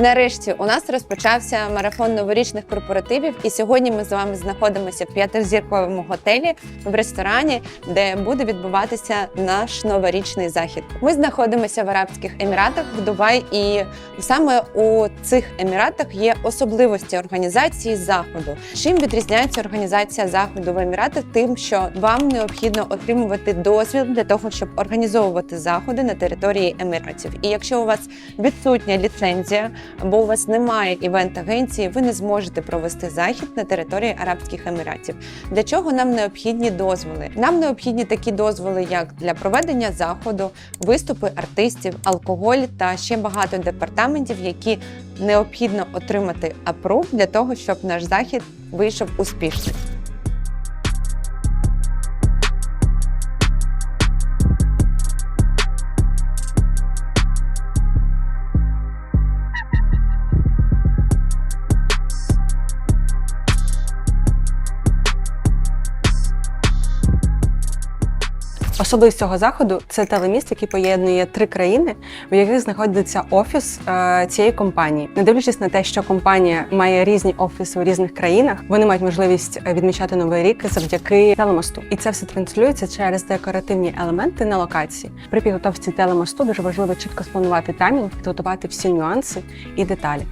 Нарешті у нас розпочався марафон новорічних корпоративів, і сьогодні ми з вами знаходимося в п'ятизірковому готелі в ресторані, де буде відбуватися наш новорічний захід. Ми знаходимося в Арабських Еміратах в Дубай, і саме у цих еміратах є особливості організації заходу. Чим відрізняється організація заходу в Еміратах? Тим, що вам необхідно отримувати дозвіл для того, щоб організовувати заходи на території Еміратів. І якщо у вас відсутня ліцензія або у вас немає івент-агенції, ви не зможете провести захід на території Арабських Еміратів. Для чого нам необхідні дозволи? Нам необхідні такі дозволи, як для проведення заходу, виступи артистів, алкоголь та ще багато департаментів, які необхідно отримати апрув для того, щоб наш захід вийшов успішним. Особливість цього заходу це телеміст, який поєднує три країни, в яких знаходиться офіс е, цієї компанії. Не дивлячись на те, що компанія має різні офіси у різних країнах, вони мають можливість е, відмічати новий рік завдяки телемосту. І це все транслюється через декоративні елементи на локації. При підготовці телемосту дуже важливо чітко спланувати таймінг, підготувати всі нюанси і деталі.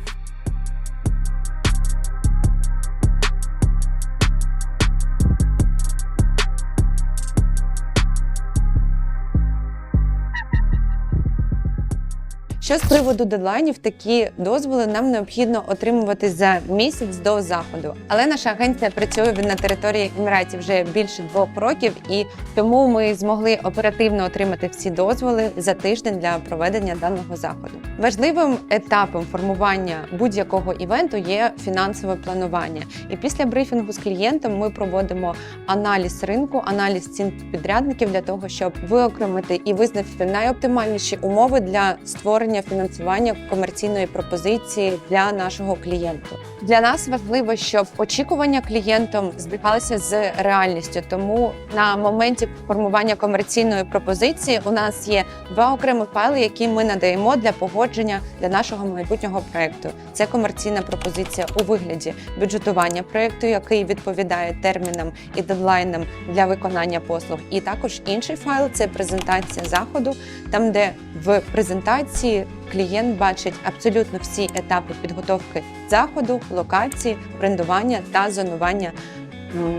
Що з приводу дедлайнів, такі дозволи нам необхідно отримувати за місяць до заходу. Але наша агенція працює на території Еміратів вже більше двох років, і тому ми змогли оперативно отримати всі дозволи за тиждень для проведення даного заходу. Важливим етапом формування будь-якого івенту є фінансове планування. І після брифінгу з клієнтом ми проводимо аналіз ринку, аналіз цін підрядників для того, щоб виокремити і визначити найоптимальніші умови для створення фінансування комерційної пропозиції для нашого клієнту. Для нас важливо, щоб очікування клієнтом збігалися з реальністю. Тому на моменті формування комерційної пропозиції у нас є два окремі файли, які ми надаємо для погодження для нашого майбутнього проекту. Це комерційна пропозиція у вигляді бюджетування проекту, який відповідає термінам і дедлайнам для виконання послуг. І також інший файл це презентація заходу, там де в презентації клієнт бачить абсолютно всі етапи підготовки заходу, локації, брендування та зонування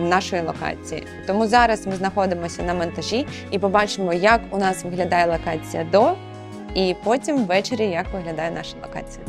нашої локації. Тому зараз ми знаходимося на монтажі і побачимо, як у нас виглядає локація до, і потім ввечері як виглядає наша локація.